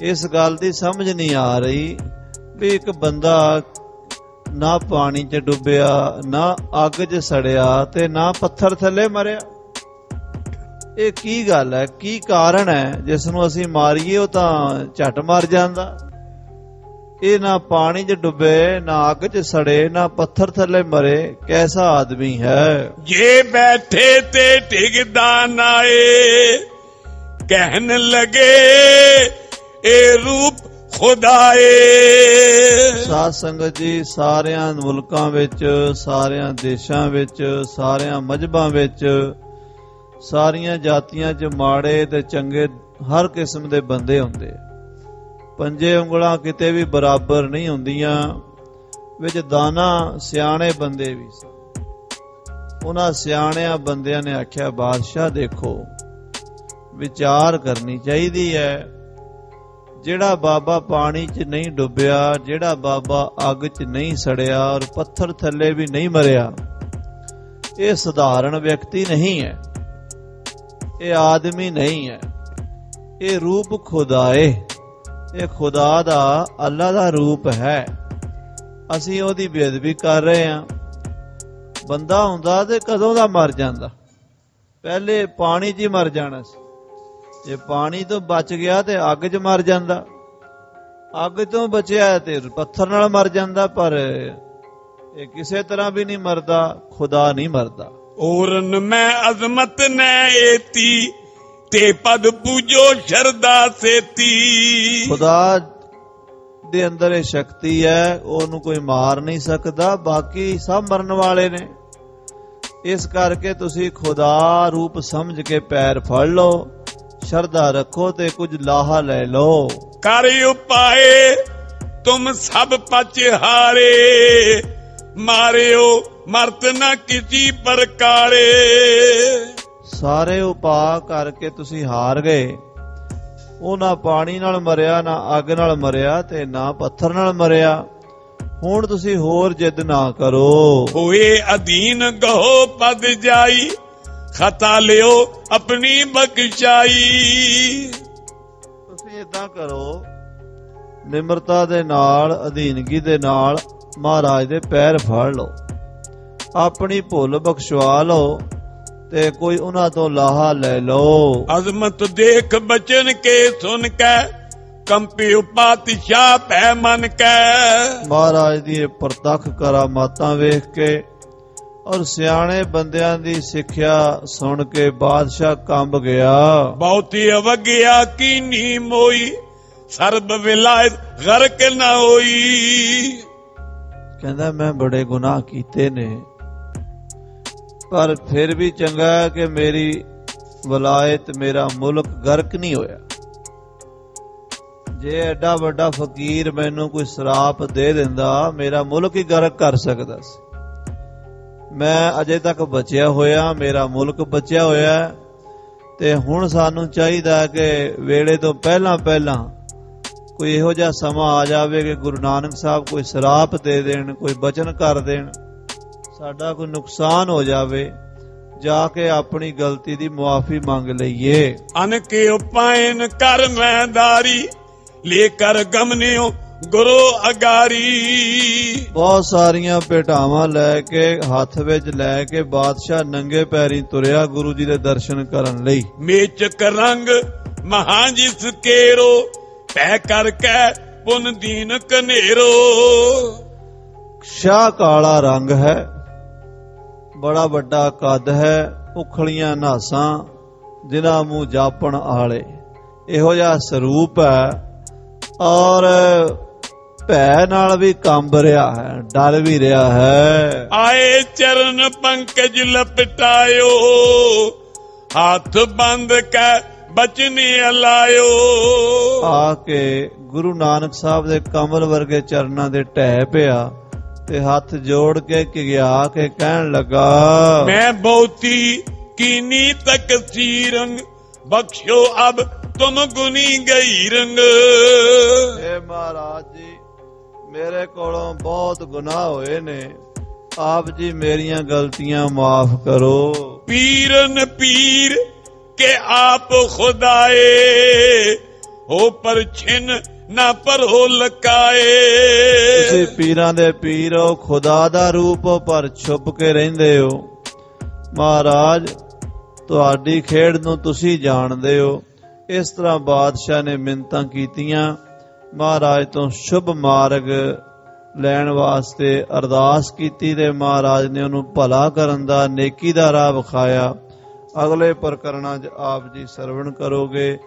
Speaker 1: ਇਸ ਗੱਲ ਦੀ ਸਮਝ ਨਹੀਂ ਆ ਰਹੀ ਵੀ ਇੱਕ ਬੰਦਾ ਨਾ ਪਾਣੀ 'ਚ ਡੁੱਬਿਆ, ਨਾ ਅੱਗ 'ਚ ਸੜਿਆ ਤੇ ਨਾ ਪੱਥਰ ਥੱਲੇ ਮਰਿਆ। ਇਹ ਕੀ ਗੱਲ ਹੈ? ਕੀ ਕਾਰਨ ਹੈ? ਜਿਸ ਨੂੰ ਅਸੀਂ ਮਾਰੀਏ ਉਹ ਤਾਂ ਝਟ ਮਰ ਜਾਂਦਾ। ਇਹ ਨਾ ਪਾਣੀ 'ਚ ਡੁੱਬੇ ਨਾ ਅੱਗ 'ਚ ਸੜੇ ਨਾ ਪੱਥਰ ਥੱਲੇ ਮਰੇ ਕੈਸਾ ਆਦਮੀ ਹੈ?
Speaker 2: ਜੇ ਬੈਠੇ ਤੇ ਟਿਕਦਾ ਨਾ ਏ ਕਹਿਣ ਲਗੇ ਇਹ ਰੂਪ ਖੁਦਾਏ
Speaker 1: ਸਾਧ ਸੰਗਤ ਜੀ ਸਾਰਿਆਂ ਮੁਲਕਾਂ ਵਿੱਚ ਸਾਰਿਆਂ ਦੇਸ਼ਾਂ ਵਿੱਚ ਸਾਰਿਆਂ ਮਜਬਾਂ ਵਿੱਚ ਸਾਰੀਆਂ ਜਾਤੀਆਂ 'ਚ ਮਾੜੇ ਤੇ ਚੰਗੇ ਹਰ ਕਿਸਮ ਦੇ ਬੰਦੇ ਹੁੰਦੇ ਪੰਜੇ ਉਂਗਲਾਂ ਕਿਤੇ ਵੀ ਬਰਾਬਰ ਨਹੀਂ ਹੁੰਦੀਆਂ, ਵਿੱਚ ਦਾਨਾ ਸਿਆਣੇ ਬੰਦੇ ਵੀ ਸਨ। ਉਹਨਾਂ ਸਿਆਣਿਆਂ ਬੰਦਿਆਂ ਨੇ ਆਖਿਆ, ਬਾਦਸ਼ਾਹ ਦੇਖੋ, ਵਿਚਾਰ ਕਰਨੀ ਚਾਹੀਦੀ ਹੈ। ਜਿਹੜਾ ਬਾਬਾ ਪਾਣੀ 'ਚ ਨਹੀਂ ਡੁੱਬਿਆ, ਜਿਹੜਾ ਬਾਬਾ ਅੱਗ 'ਚ ਨਹੀਂ ਸੜਿਆ ਔਰ ਪੱਥਰ ਥੱਲੇ ਵੀ ਨਹੀਂ ਮਰਿਆ, ਇਹ ਸਧਾਰਨ ਵਿਅਕਤੀ ਨਹੀਂ ਹੈ। ਇਹ ਆਦਮੀ ਨਹੀਂ ਹੈ। ਇਹ ਰੂਪ ਖੁਦਾਏ ਇਹ ਖੁਦਾ ਦਾ ਅੱਲਾ ਦਾ ਰੂਪ ਹੈ। ਅਸੀਂ ਉਹਦੀ ਬੇਅਦਬੀ ਕਰ ਰਹੇ ਹਾਂ। ਬੰਦਾ ਹੁੰਦਾ ਤੇ ਕਦੋਂ ਦਾ ਮਰ ਜਾਂਦਾ? ਪਹਿਲੇ ਪਾਣੀ 'ਚ ਹੀ ਮਰ ਜਾਣਾ ਸੀ। ਜੇ ਪਾਣੀ ਤੋਂ ਬਚ ਗਿਆ ਤੇ ਅੱਗ 'ਚ ਮਰ ਜਾਂਦਾ। ਅੱਗ ਤੋਂ ਬਚਿਆ ਤੇ ਪੱਥਰ ਨਾਲ ਮਰ ਜਾਂਦਾ, ਪਰ ਇਹ ਕਿਸੇ ਤਰ੍ਹਾਂ ਵੀ ਨਹੀਂ ਮਰਦਾ, ਖੁਦਾ ਨਹੀਂ ਮਰਦਾ।
Speaker 2: औरन में अजमत ने एती ते पद पूजो शरदा सेती
Speaker 1: ਖੁਦਾ ਦੇ ਅੰਦਰ ਇਹ ਸ਼ਕਤੀ ਹੈ ਉਹਨੂੰ ਕੋਈ ਮਾਰ ਨਹੀਂ ਸਕਦਾ ਬਾਕੀ ਸਭ ਮਰਨ ਵਾਲੇ ਨੇ ਇਸ ਕਰਕੇ ਤੁਸੀਂ ਖੁਦਾ ਰੂਪ ਸਮਝ ਕੇ ਪੈਰ ਫੜ ਲਓ ਸ਼ਰਧਾ ਰੱਖੋ ਤੇ ਕੁਝ ਲਾਹਾ ਲੈ ਲਓ
Speaker 2: कर उपाए तुम सब पच हारे मारियो ਮਰਤ ਨਾ ਕੀਤੀ ਪ੍ਰਕਾਰੇ।
Speaker 1: ਸਾਰੇ ਉਪਾਅ ਕਰਕੇ ਤੁਸੀਂ ਹਾਰ ਗਏ। ਉਹ ਨਾ ਪਾਣੀ ਨਾਲ ਮਰਿਆ ਨਾ ਅੱਗ ਨਾਲ ਮਰਿਆ ਤੇ ਨਾ ਪੱਥਰ ਨਾਲ ਮਰਿਆ। ਹੁਣ ਤੁਸੀਂ ਹੋਰ ਜਿੱਦ ਨਾ ਕਰੋ।
Speaker 2: ਹੋਏ ਅਧੀਨ ਗੋ ਪਦ ਜਾਈ ਖਤਾ ਲਿਓ ਆਪਣੀ ਬਖਸ਼ਾਈ।
Speaker 1: ਤੁਸੀਂ ਇਦਾਂ ਕਰੋ ਨਿਮਰਤਾ ਦੇ ਨਾਲ ਅਧੀਨਗੀ ਦੇ ਨਾਲ ਮਹਾਰਾਜ ਦੇ ਪੈਰ ਫੜ ਲਓ। ਆਪਣੀ ਭੁੱਲ ਬਖਸ਼ਵਾ ਲਓ ਤੇ ਕੋਈ ਉਹਨਾਂ ਤੋਂ ਲਾਹਾ ਲੈ ਲਓ।
Speaker 2: ਅਜ਼ਮਤ ਦੇਖ ਬਚਨ ਕੇ ਸੁਣ ਕੇ ਕੰਪੀ ਉਪਾਤਿਸ਼ਾ ਭੈ ਮਨ ਕੈ।
Speaker 1: ਮਹਾਰਾਜ ਦੀ ਇਹ ਪ੍ਰਤੱਖ ਕਰਾਮਾਤਾਂ ਵੇਖ ਕੇ ਔਰ ਸਿਆਣੇ ਬੰਦਿਆਂ ਦੀ ਸਿੱਖਿਆ ਸੁਣ ਕੇ ਬਾਦਸ਼ਾਹ ਕੰਬ ਗਿਆ।
Speaker 2: ਬਹੁਤੀ ਅਵਗਿਆ ਕੀਨੀ ਮੋਈ ਸਰਬ ਵਿਲਾਇਤ ਗਰਕ ਨਾ ਹੋਈ।
Speaker 1: ਕਹਿੰਦਾ ਮੈਂ ਬੜੇ ਗੁਨਾਹ ਕੀਤੇ ਨੇ। ਪਰ ਫਿਰ ਵੀ ਚੰਗਾ ਹੈ ਕਿ ਮੇਰੀ ਵਲਾਇਤ, ਮੇਰਾ ਮੁਲਕ ਗਰਕ ਨਹੀਂ ਹੋਇਆ। ਜੇ ਐਡਾ ਵੱਡਾ ਫਕੀਰ ਮੈਨੂੰ ਕੋਈ ਸਰਾਪ ਦੇ ਦਿੰਦਾ, ਮੇਰਾ ਮੁਲਕ ਹੀ ਗਰਕ ਕਰ ਸਕਦਾ ਸੀ। ਮੈਂ ਅਜੇ ਤੱਕ ਬਚਿਆ ਹੋਇਆ, ਮੇਰਾ ਮੁਲਕ ਬਚਿਆ ਹੋਇਆ ਤੇ ਹੁਣ ਸਾਨੂੰ ਚਾਹੀਦਾ ਕਿ ਵੇਲੇ ਤੋਂ ਪਹਿਲਾਂ ਪਹਿਲਾਂ ਕੋਈ ਇਹੋ ਜਿਹਾ ਸਮਾਂ ਆ ਜਾਵੇ ਕਿ ਗੁਰੂ ਨਾਨਕ ਸਾਹਿਬ ਕੋਈ ਸਰਾਪ ਦੇ ਦੇਣ, ਕੋਈ ਬਚਨ ਕਰ ਦੇਣ। ਸਾਡਾ ਕੋਈ ਨੁਕਸਾਨ ਹੋ ਜਾਵੇ ਜਾ ਕੇ ਆਪਣੀ ਗਲਤੀ ਦੀ ਮੁਆਫੀ ਮੰਗ ਲਈਏ।
Speaker 2: ਅਨ ਕੇ ਉਪਾਇਨ ਕਰ ਮੈਦਾਰੀ ਲੈ ਕਰ ਗਮਨਿਓ ਗੁਰੂ ਅਗਾਰੀ।
Speaker 1: ਬਹੁਤ ਸਾਰੀਆਂ ਭੇਟਾਵਾਂ ਲੈ ਕੇ ਹੱਥ ਵਿੱਚ ਲੈ ਕੇ ਬਾਦਸ਼ਾਹ ਨੰਗੇ ਪੈਰੀਂ ਤੁਰਿਆ ਗੁਰੂ ਜੀ ਦੇ ਦਰਸ਼ਨ ਕਰਨ ਲਈ।
Speaker 2: ਮੇਚਕ ਰੰਗ ਮਹਾਂ ਜਿਸ ਕੇਰੋ ਪੈ ਕਰਕੇ ਪੁਨ ਦੀਨ ਕਨੇਰੋ।
Speaker 1: ਸ਼ਾਹ ਕਾਲਾ ਰੰਗ ਹੈ ਬੜਾ ਵੱਡਾ ਕੱਦ ਹੈ ਉਖਲੀਆਂ ਨਾਸਾਂ ਜਿਨ੍ਹਾਂ ਮੂੰਹ ਜਾਪਣ ਆਲੇ। ਇਹੋ ਜਿਹਾ ਸਰੂਪ ਹੈ ਔਰ ਭੈ ਨਾਲ ਵੀ ਕੰਬ ਰਿਹਾ ਹੈ ਡਰ ਵੀ ਰਿਹਾ ਹੈ।
Speaker 2: ਆਏ ਚਰਨ ਪੰਕਜ ਲਪਟਾਇਓ ਹੱਥ ਬੰਦ ਕੈ ਬਚਨੀ ਅਲਾਇਓ।
Speaker 1: ਆ ਕੇ ਗੁਰੂ ਨਾਨਕ ਸਾਹਿਬ ਦੇ ਕਮਲ ਵਰਗੇ ਚਰਨਾਂ ਦੇ ਢਹਿ ਪਿਆ। ਤੇ ਹੱਥ ਜੋੜ ਕੇ ਕਿਗਿਆ ਕੇ ਕਹਿਣ ਲੱਗਾ
Speaker 2: ਮੈਂ ਬਹੁਤੀ ਕੀਨੀ ਤਕ ਸੀਰੰਗ ਬਖਸ਼ੋ ਅਬ ਤੁਮ ਗੁਨੀ ਗਈ ਰੰਗ।
Speaker 1: ਏ ਮਹਾਰਾਜ ਜੀ ਮੇਰੇ ਕੋਲੋਂ ਬਹੁਤ ਗੁਨਾਹ ਹੋਏ ਨੇ। ਆਪ ਜੀ ਮੇਰੀਆਂ ਗਲਤੀਆਂ ਮਾਫ ਕਰੋ।
Speaker 2: ਪੀਰਨ ਪੀਰ ਕੇ ਆਪ ਖੁਦਾਏ ਹੋ ਪਰ ਛਿਨ ਨਾ ਪਰ ਲਕਾਏ।
Speaker 1: ਤੁਸੀਂ ਪੀਰਾਂ ਦੇ ਪੀਰ ਖੁਦਾ ਦਾ ਰੂਪ ਪਰ ਛੁਪ ਕੇ ਰਹਿੰਦੇ ਹੋ। ਮਹਾਰਾਜ, ਤੁਹਾਡੀ ਖੇਡ ਨੂੰ ਤੁਸੀਂ ਜਾਣਦੇ ਹੋ। ਇਸ ਤਰ੍ਹਾਂ ਬਾਦਸ਼ਾਹ ਨੇ ਮਿੰਤਾਂ ਕੀਤੀਆਂ। ਮਹਾਰਾਜ ਤੋਂ ਸ਼ੁਭ ਮਾਰਗ ਲੈਣ ਵਾਸਤੇ ਅਰਦਾਸ ਕੀਤੀ ਤੇ ਮਹਾਰਾਜ ਨੇ ਉਹਨੂੰ ਭਲਾ ਕਰਨ ਦਾ, ਨੇਕੀ ਦਾ ਰਾਹ ਵਿਖਾਇਆ। ਅਗਲੇ ਪ੍ਰਕਰਣਾਂ 'ਚ ਆਪ ਜੀ ਸਰਵਣ ਕਰੋਗੇ।